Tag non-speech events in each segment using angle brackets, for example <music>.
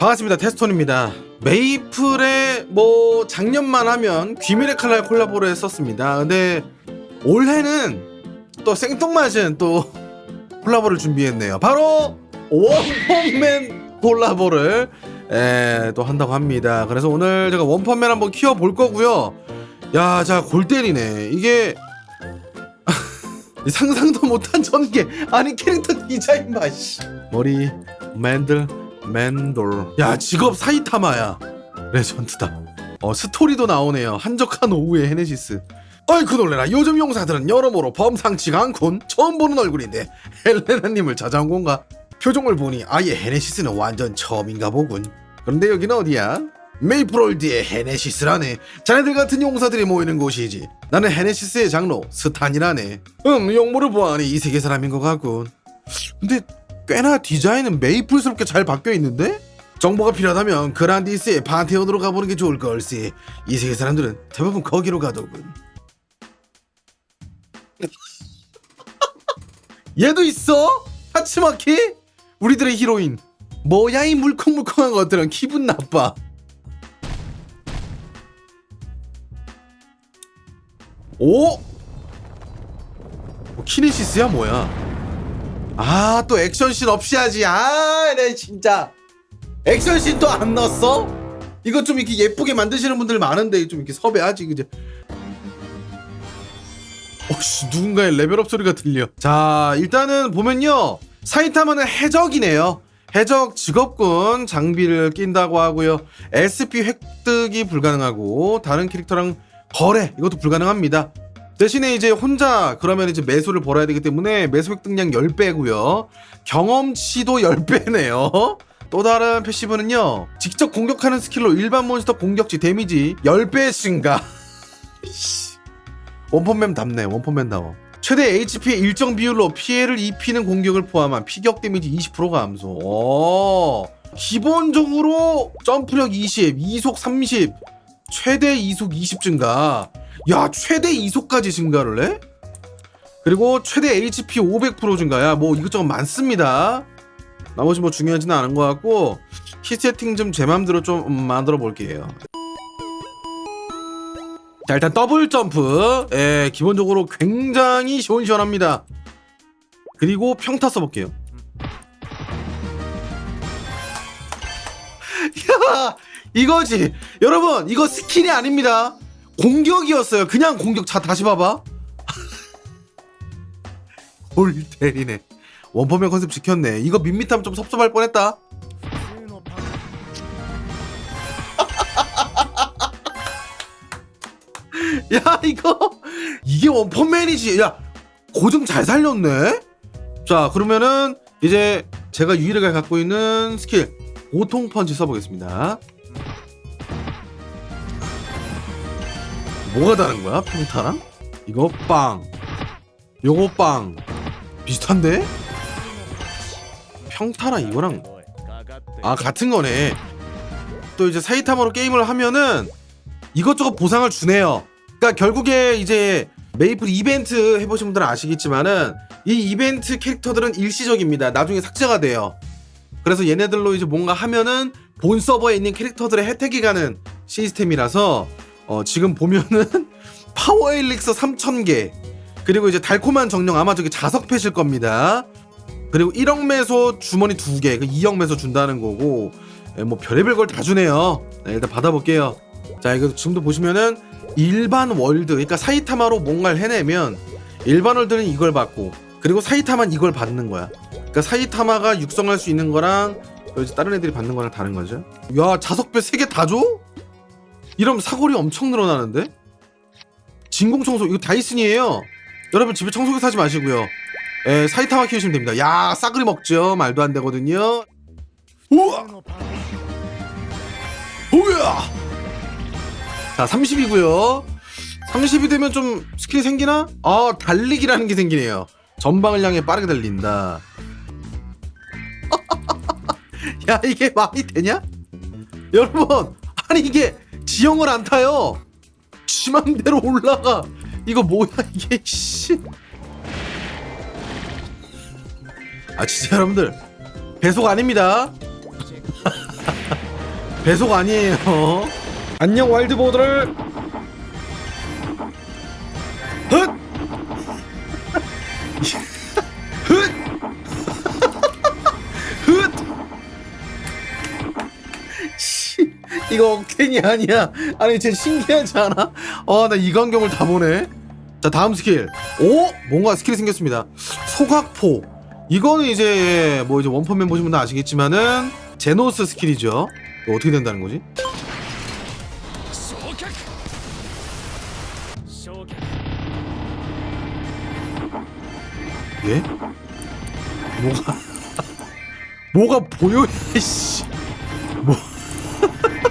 반갑습니다. 테스톤입니다. 메이플에 뭐 작년만 하면 귀밀의 칼날 콜라보를 했었습니다. 근데 올해는 또 생뚱맞은 또 <laughs> 콜라보를 준비했네요. 바로 원펀맨 콜라보를 에, 또 한다고 합니다. 그래서 오늘 제가 원펀맨 한번 키워볼 거고요. 야 자 골 때리네. 이게 <laughs> 상상도 못한 전개. 아니 캐릭터 디자인 봐 씨. 머리 맨들 맨돌. 야 직업 사이타마야. 레전드다. 어 스토리도 나오네요. 한적한 오후의 헤네시스. 어이쿠 놀래라. 요즘 용사들은 여러모로 범상치가 않군. 처음 보는 얼굴인데 헬레나님을 찾아온 건가? 표정을 보니 아예 헤네시스는 완전 처음인가 보군. 그런데 여기는 어디야? 메이플월드의 헤네시스라네. 자네들 같은 용사들이 모이는 곳이지. 나는 헤네시스의 장로 스탄이라네. 음 용모를 보아하니 이 세계 사람인 것 같군. 근데 꽤나 디자인은 메이플스럽게 잘 바뀌어 있는데? 정보가 필요하다면 그란디스의 판테온으로 가보는 게 좋을 걸세 이 세계 사람들은 대부분 거기로 가더군 <laughs> 얘도 있어? 하츠마키? 우리들의 히로인 뭐야 이 물컹물컹한 것들은 기분 나빠 오? 뭐 키네시스야 뭐야 아 또 액션씬 없이 하지. 아 내 진짜. 액션씬 또 안 넣었어? 이거 좀 이렇게 예쁘게 만드시는 분들 많은데 좀 이렇게 섭외하지 그제 어씨 누군가의 레벨업 소리가 들려. 자 일단은 보면요. 사이타마는 해적이네요. 해적 직업군 장비를 낀다고 하고요. SP 획득이 불가능하고 다른 캐릭터랑 거래 이것도 불가능합니다 대신에 이제 혼자 그러면 이제 매수를 벌어야 되기 때문에 매수 획득량 10배고요. 경험치도 10배네요. <laughs> 또 다른 패시브는요 직접 공격하는 스킬로 일반 몬스터 공격지 데미지 10배 증가. <laughs> 원펀맨 답네 원펀맨 다워. 최대 HP의 일정 비율로 피해를 입히는 공격을 포함한 피격 데미지 20% 감소. 오, 기본적으로 점프력 20 이속 30 최대 이속 20 증가. 야 최대 이속까지 증가를 해? 그리고 최대 HP 500% 증가야 뭐 이것저것 많습니다. 나머지 뭐 중요하지는 않은 것 같고 키 세팅 좀 제 맘대로 좀 음, 만들어 볼게요. 자 일단 더블 점프. 예, 기본적으로 굉장히 시원시원합니다. 그리고 평타 써볼게요. <laughs> 야 이거지. 여러분 이거 스킬이 아닙니다. 공격이었어요. 그냥 공격. 자 다시 봐봐. <laughs> 골 때리네. 원펀맨 컨셉 지켰네. 이거 밋밋하면 좀 섭섭할 뻔했다. <laughs> 야 이거. 이게 원펀맨이지. 야 고증 잘 살렸네. 자 그러면은 이제 제가 유일하게 갖고 있는 스킬. 고통 펀치 써보겠습니다 뭐가 다른 거야? 평타랑? 이거 빵. 요거 빵. 비슷한데? 평타랑 이거랑 아 같은 거네. 또 이제 사이타마로 게임을 하면은 이것저것 보상을 주네요. 그러니까 결국에 이제 메이플 이벤트 해보신 분들은 아시겠지만은 이 이벤트 캐릭터들은 일시적입니다. 나중에 삭제가 돼요. 그래서 얘네들로 이제 뭔가 하면은 본 서버에 있는 캐릭터들의 혜택이 가는 시스템이라서 어 지금 보면은 <laughs> 파워 엘릭서 3000개. 그리고 이제 달콤한 정령 아마 저기 자석 패실 겁니다. 그리고 1억 매소 주머니 2개. 그 2억 매소 준다는 거고. 예, 뭐 별의별 걸 다 주네요. 네, 일단 받아볼게요. 자 이거 지금도 보시면은 일반 월드 그러니까 사이타마로 뭔가를 해내면 일반 월드는 이걸 받고 그리고 사이타만 이걸 받는 거야. 그러니까 사이타마가 육성할 수 있는 거랑 이제 다른 애들이 받는 거랑 다른 거죠. 야 자석배 3개 다 줘? 이러면 사거리 엄청 늘어나는데? 진공 청소 이거 다이슨이에요. 여러분 집에 청소기 사지 마시고요. 에 사이타마 키우시면 됩니다. 야 싸그리 먹죠. 말도 안 되거든요. 우와! 우야 자 30이고요. 30이 되면 좀 스킬이 생기나? 아 달리기라는 게 생기네요. 전방을 향해 빠르게 달린다. <laughs> 야 이게 말이 되냐? 여러분 아니 이게 지형을 안 타요. 지맘대로 올라가. 이거 뭐야 이게 씨. 아 진짜 여러분들. 배속 아닙니다. <laughs> 배속 아니에요. 안녕 와일드보드를 이거 억텐이 아니야. 아니 진짜 신기하지 않아? 아, 어, 나이 광경을 다 보네. 자 다음 스킬. 오 뭔가 스킬이 생겼습니다. 소각포. 이거는 이제 뭐 이제 원펀맨 보신 분들 아시겠지만은 제노스 스킬이죠. 이거 어떻게 된다는 거지? 예? 뭐가 <laughs> 뭐가 보여? 씨. 뭐 <laughs>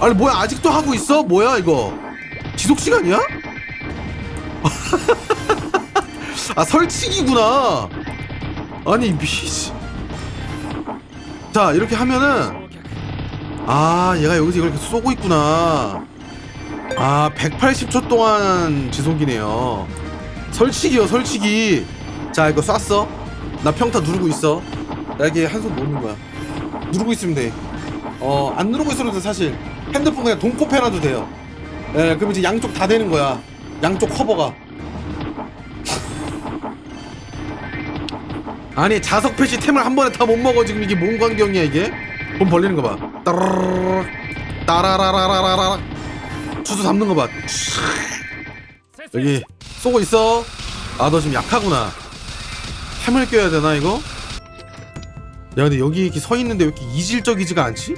아니 뭐야 아직도 하고 있어? 뭐야 이거? 지속 시간이야? <laughs> 아 설치기구나. 아니 미씨 자 이렇게 하면은 아 얘가 여기서 이걸 이렇게 쏘고 있구나. 아 180초 동안 지속이네요. 설치기요 설치기. 자 이거 쐈어? 나 평타 누르고 있어. 나 여기 한손 놓는 거야. 누르고 있으면 돼어안 누르고 있어도 돼 사실 핸드폰 그냥 동포 패놔도 돼요. 예 그럼 이제 양쪽 다 되는 거야. 양쪽 커버가. 아니 자석 패시 템을 한 번에 다 못 먹어. 지금 이게 뭔 광경이야 이게? 돈 벌리는 거봐. 따라라라 따라라라라라 주소 잡는 거봐. 여기 쏘고 있어. 아 너 지금 약하구나. 햄을 껴야 되나 이거? 야 근데 여기 이렇게 서 있는데 왜 이렇게 이질적이지가 않지?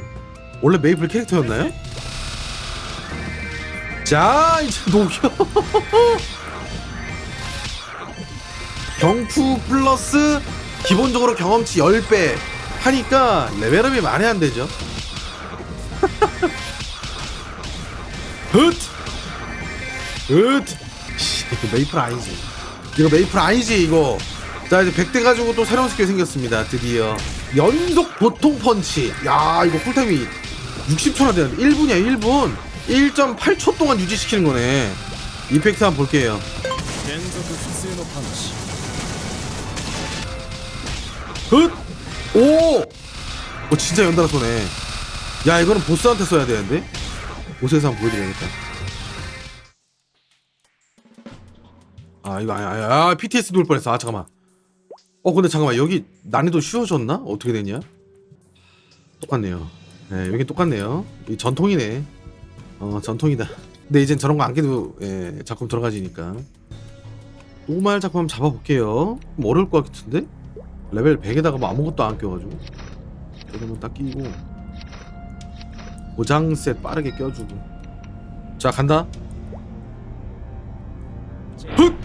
원래 메이플 캐릭터였나요? 자 이제 녹여. <laughs> 경프 플러스 기본적으로 경험치 10배 하니까 레벨업이 많이 안 되죠. <laughs> 헛! 헛! 씨, 이거 메이플 아니지. 이거 메이플 아니지 이거. 자 이제 100대 가지고 또 새로운 스킬 생겼습니다. 드디어. 연속 보통 펀치. 야 이거 쿨타임이 60초나 되는데. 1분이야 1분 1.8초 동안 유지시키는 거네. 이펙트 한번 볼게요. 굿! 오! 오 진짜 연달아 쏘네. 야 이거는 보스한테 써야 되는데? 보스에서 한번 보여드려야겠다. 아 이거 아야 아, 아, 아 PTS 돌 뻔했어. 아 잠깐만. 어 근데 잠깐만. 여기 난이도 쉬워졌나? 어떻게 됐냐? 똑같네요. 네 여기 똑같네요. 이 전통이네. 어 전통이다. 근데 이젠 저런 거 안 깨도 예, 작품 들어가지니까. 노말 작품 한번 잡아볼게요. 좀 어려울 것 같은데? 레벨 100에다가 뭐 아무것도 안 껴가지고. 이러면 딱 끼고. 고장셋 빠르게 껴주고. 자 간다. 훗!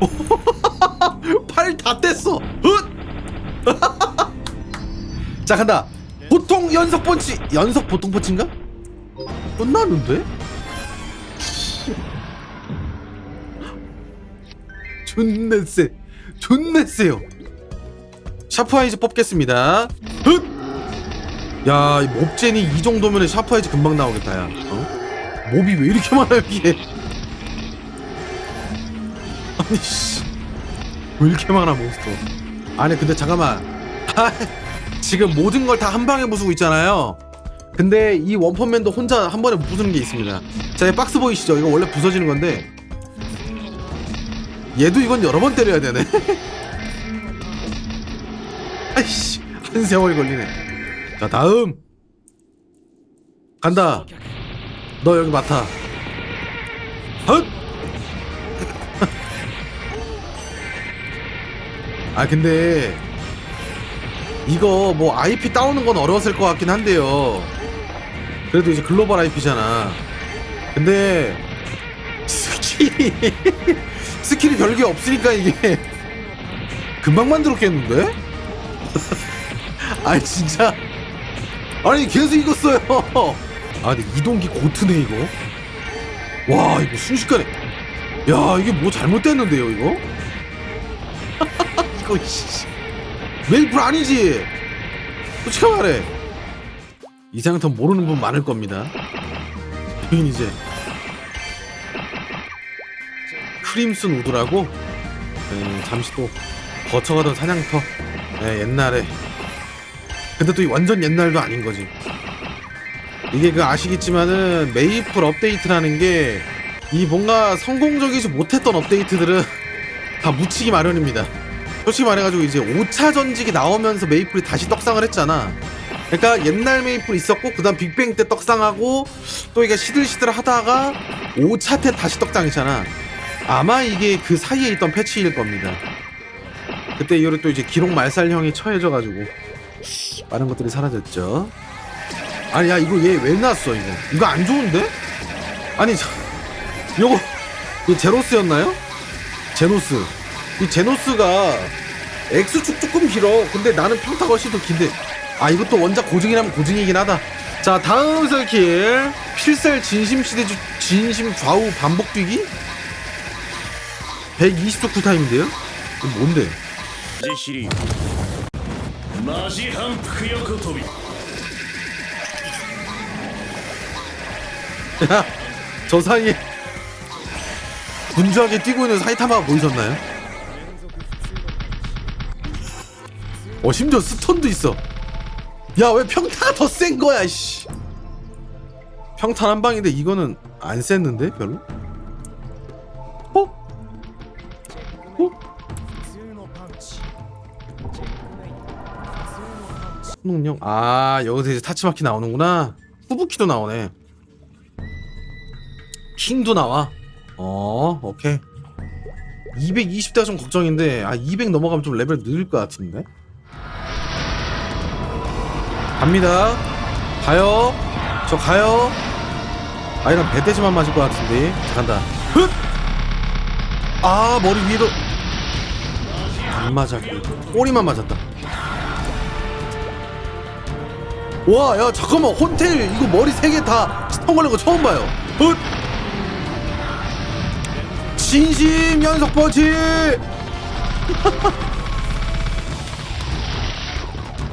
<laughs> 팔다 뗐어. 훗! <laughs> 자 간다. 보통 연속 펀치. 연속 보통 펀치인가? 끝나는데? 존나 세 존나 세요 샤프아이즈 뽑겠습니다 훗! 야, 이 몹젠이 이 정도면 샤프아이즈 금방 나오겠다, 야. 어? 몹이 왜 이렇게 많아, 여기에? 아니, 씨. 왜 이렇게 많아, 몬스터? 아니, 근데 잠깐만. 아, 지금 모든 걸 다 한 방에 부수고 있잖아요. 근데 이 원펀맨도 혼자 한 번에 부수는 게 있습니다. 자, 이 박스 보이시죠? 이거 원래 부서지는 건데. 얘도 이건 여러 번 때려야 되네. <laughs> 아이씨, 한 세월이 걸리네. 자 다음 간다 너 여기 맡아 헛! <laughs> 아 근데 이거 뭐 IP 따오는 건 어려웠을 것 같긴 한데요 그래도 이제 글로벌 IP잖아. 근데 스킬이 <laughs> 스킬이 별게 없으니까 이게 <laughs> 금방 만들었겠는데? <laughs> 아니 진짜. 아니 계속 이거 써요. 아 근데 이동기 고트네 이거. 와 이거 순식간에. 야 이게 뭐 잘못됐는데요 이거? 이거 씨. 메이플 아니지? 솔직히 말해 이 상태 모르는 분 많을 겁니다 여긴 이제 크림슨 우드라고 에, 잠시 또 거쳐가던 사냥터 에, 옛날에 근데 또이 완전 옛날도 아닌 거지. 이게 그 아시겠지만은 메이플 업데이트라는 게 이 뭔가 성공적이지 못했던 업데이트들은 <laughs> 다 묻히기 마련입니다. 솔직히 말해가지고 이제 5차 전직이 나오면서 메이플이 다시 떡상을 했잖아. 그러니까 옛날 메이플 있었고 그다음 빅뱅 때 떡상하고 또 이게 시들시들 하다가 5차 때 다시 떡상했잖아. 아마 이게 그 사이에 있던 패치일 겁니다. 그때 이후로 또 이제 기록 말살형이 처해져가지고 많은 것들이 사라졌죠. 아니 야 이거 얘 왜 났어 이거? 이거 안 좋은데? 아니 저, 요거 이 제노스였나요? 제노스. 이 제노스가 X축 조금 길어. 근데 나는 평타가 훨씬 더 긴데. 아 이것도 원작 고증이라면 고증이긴 하다 자 다음 설킬 필살 진심 시대 주, 진심 좌우 반복 뛰기 120초 쿨타임인데요? 이 뭔데요? 야, 저 사이에 분주하게 뛰고 있는 사이타마가 보이셨나요? 어 심지어 스턴도 있어 야 왜 평타가 더 센 거야 씨. 평탄 한 방인데 이거는 안 쎘는데 별로? 어? 어? 수능용 아 여기서 이제 타치마키 나오는구나 후부키도 나오네 킹도 나와 어 오케이 220대가 좀 걱정인데 아 200 넘어가면 좀 레벨 늘릴 것 같은데 갑니다 가요 저 가요 아 이런 배대지만 맞을 것 같은데 자 간다 흑! 아 머리 위에도 안 맞았고 꼬리만 맞았다 와, 야, 잠깐만, 혼텔, 이거 머리 세 개 다 스턴 걸린 거 처음 봐요. 헛! 진심 연속 버치! <laughs>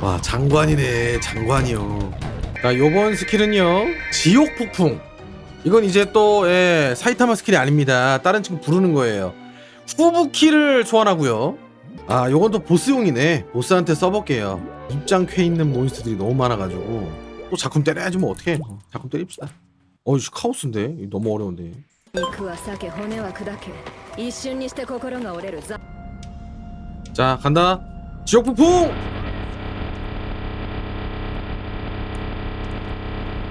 와, 장관이네, 장관이요. 자, 요번 스킬은요, 지옥 폭풍. 이건 이제 또, 예, 사이타마 스킬이 아닙니다. 다른 친구 부르는 거예요. 후부키를 소환하고요. 아, 요건 또 보스용이네. 보스한테 써볼게요. 입장 쾌 있는 몬스터들이 너무 많아가지고 또 작품 때려야지 뭐 어떻게? 작품 때립시다. 어이씨 카오스인데 이거 너무 어려운데. 肉は裂け骨は砕け一瞬にして心が折れるザ 자 간다. 지옥 폭풍.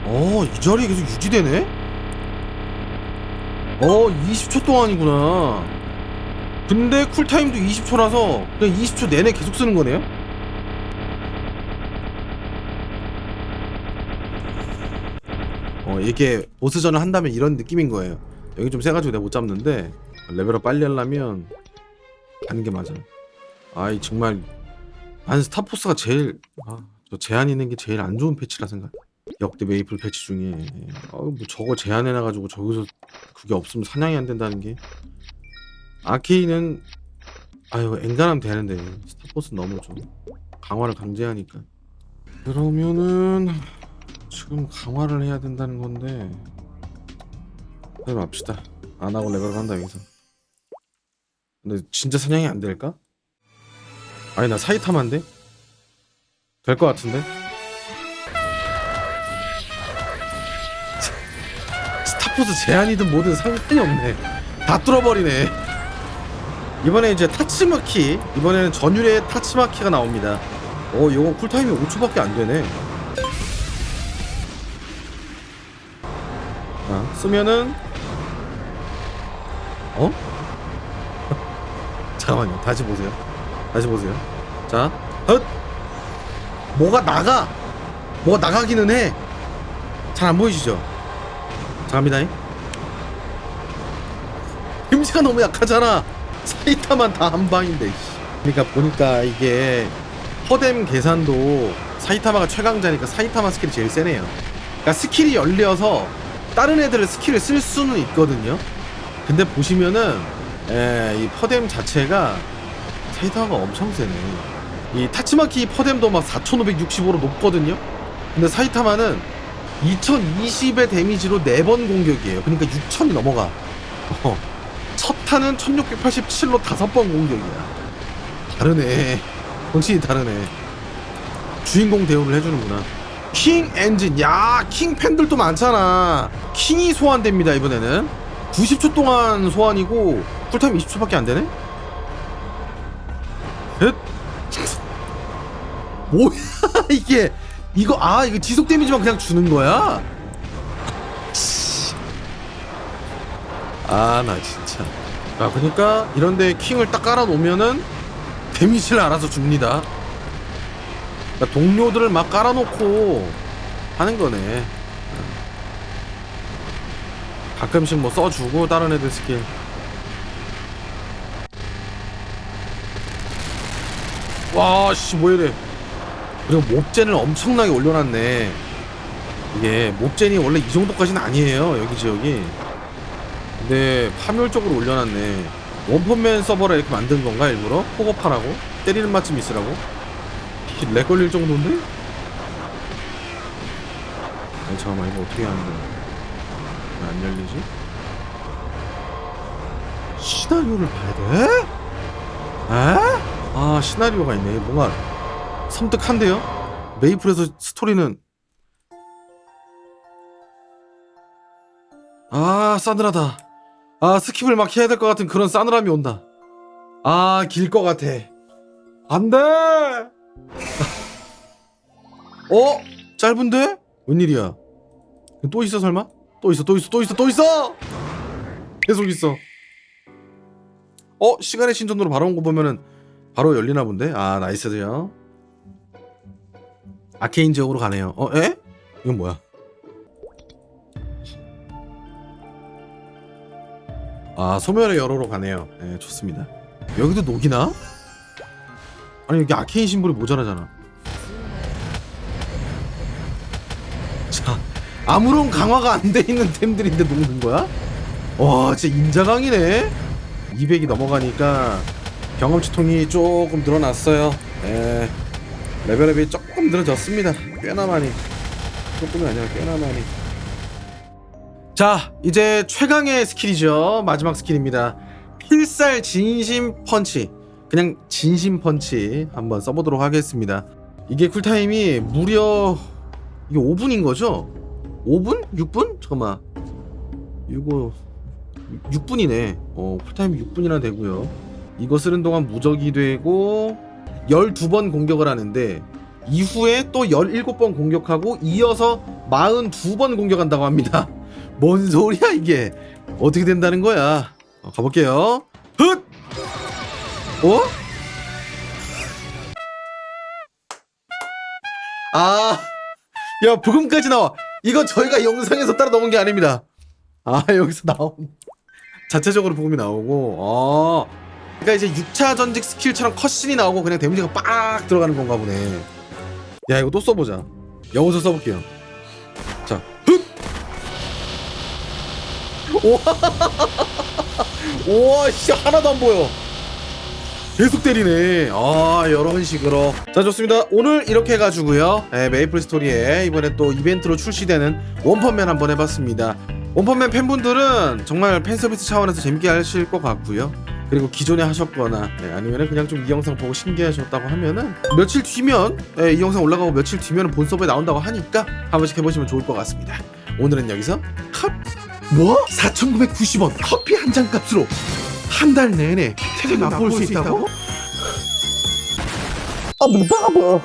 어, 이 자리에 계속 유지되네? 어, 20초 동안이구나. 근데 쿨타임도 20초라서 그냥 20초 내내 계속 쓰는 거네요? 어, 이게 보스전을 한다면 이런 느낌인 거예요. 여기 좀 세가지고 내가 못 잡는데 레벨업 빨리 하려면 가는 게 맞아. 아이 정말 난 스타포스가 제일 아, 저 제한 있는 게 제일 안 좋은 패치라 생각. 역대 메이플 패치 중에. 아뭐 저거 제한해놔가지고 저기서 그게 없으면 사냥이 안 된다는 게. 아케이는 아유 엔간하면 되는데. 스타포스 너무 좀 강화를 강제하니까. 그러면은 지금 강화를 해야 된다는 건데. 해합시다 안 하고 레벨업 한다 여기서. 근데 진짜 사냥이 안 될까? 아니 나 사이타마인데? 될 것 같은데? 스타포스 제한이든 뭐든 상관이 없네. 다 뚫어버리네. 이번에 이제 타치마키 이번에는 전율의 타치마키가 나옵니다. 어 이건 쿨타임이 5초밖에 안 되네. 자 쓰면은 어? <laughs> 잠깐만요. 다시 보세요. 다시 보세요. 자 헛! 뭐가 나가! 뭐가 나가기는 해잘 안 보이시죠? 자 갑니다. 임시가 너무 약하잖아. 사이타만 다 한 방인데 씨. 그러니까 보니까 이게 허뎀 계산도 사이타마가 최강자니까 사이타마 스킬이 제일 세네요. 그러니까 스킬이 열려서 다른 애들을 스킬을 쓸 수는 있거든요. 근데 보시면은 에, 이 퍼뎀 자체가 사이타마가 엄청 세네. 이 타치마키 퍼뎀도 막 4565로 높거든요. 근데 사이타마는 2020의 데미지로 4번 공격이에요 그러니까 6000이 넘어가 어. 첫 탄은 1687로 5번 공격이야 다르네 정신이 다르네 주인공 대우를 해주는구나. 킹 엔진, 야, 킹 팬들도 많잖아. 킹이 소환됩니다 이번에는. 90초 동안 소환이고 쿨타임 20초밖에 안 되네. 헷. 뭐야 이게? 이거 아 이거 지속 데미지만 그냥 주는 거야? 아 나 진짜. 아 그러니까 이런데 킹을 딱 깔아 놓으면은 데미지를 알아서 줍니다. 그러니까 동료들을 막 깔아놓고 하는 거네. 가끔씩 뭐 써주고 다른 애들 스킬. 와, 씨, 뭐 이래. 그리고 몹젠을 엄청나게 올려놨네. 이게 몹젠이 원래 이 정도까지는 아니에요. 여기 지역이. 근데 파멸적으로 올려놨네. 원펀맨 서버를 이렇게 만든 건가 일부러? 포고파라고? 때리는 맛좀 있으라고? 렉 걸릴 정도인데? 아니 잠깐만 이거 어떻게 하는 거야? 왜 안 열리지? 시나리오를 봐야 돼? 에? 아 시나리오가 있네 뭔가 섬뜩한데요? 메이플에서 스토리는 아 싸늘하다 아 스킵을 막 해야 될 것 같은 그런 싸늘함이 온다 아 길 것 같아 안돼 어? 짧은데? 웬일이야 또 있어 설마? 또 있어 또 있어 또 있어 또 있어 계속 있어 어? 시간의 신전으로 바로 온 거 보면은 바로 열리나 본데? 아 나이스드요 아케인 지역으로 가네요 어? 에? 이건 뭐야 아 소멸의 여로로 가네요 네 좋습니다 여기도 녹이나? 아니 여기 아케인 심볼이 모자라잖아 자 아무런 강화가 안 돼 있는 템들인데 녹는 거야? 와 진짜 인자강이네 200이 넘어가니까 경험치 통이 조금 늘어났어요 예 레벨업이 조금 늘어졌습니다. 꽤나 많이. 조금이 아니라 꽤나 많이. 자 이제 최강의 스킬이죠. 마지막 스킬입니다. 필살 진심 펀치. 그냥 진심 펀치 한번 써보도록 하겠습니다. 이게 쿨타임이 무려 이게 5분인 거죠? 5분? 6분? 잠깐만. 이거 6분이네. 어 쿨타임이 6분이나 되고요. 이거 쓰는 동안 무적이 되고 12번 공격을 하는데 이후에 또 17번 공격하고 이어서 42번 공격한다고 합니다 <laughs> 뭔 소리야 이게 어떻게 된다는 거야 어, 가볼게요 훗! 어? 아, 야, 부금까지 나와. 이거 저희가 영상에서 따라 넣은 게 아닙니다. 아, 여기서 나온. 자체적으로 부금이 나오고, 어. 그러니까 이제 6차 전직 스킬처럼 컷신이 나오고 그냥 데미지가 빡 들어가는 건가 보네. 야, 이거 또 써보자. 여기서 써볼게요. 자, 흑! 우와! 우와, 씨, 하나도 안 보여. 계속 때리네. 아, 이런 식으로. 자, 좋습니다. 오늘 이렇게 해가지고요. 예, 메이플 스토리에 이번에 또 이벤트로 출시되는 원펀맨 한번 해봤습니다. 원펀맨 팬분들은 정말 팬 서비스 차원에서 재밌게 하실 것 같고요. 그리고 기존에 하셨거나 네, 아니면은 그냥 좀 이 영상 보고 신기하셨다고 하면은 며칠 뒤면 예, 이 영상 올라가고 며칠 뒤면 본 서버에 나온다고 하니까 한 번씩 해보시면 좋을 것 같습니다. 오늘은 여기서 컷. 뭐? 4,990원 커피 한 잔 값으로 한 달 내내 혜택을 맛볼 수 있다고? 아, 못 박아봐.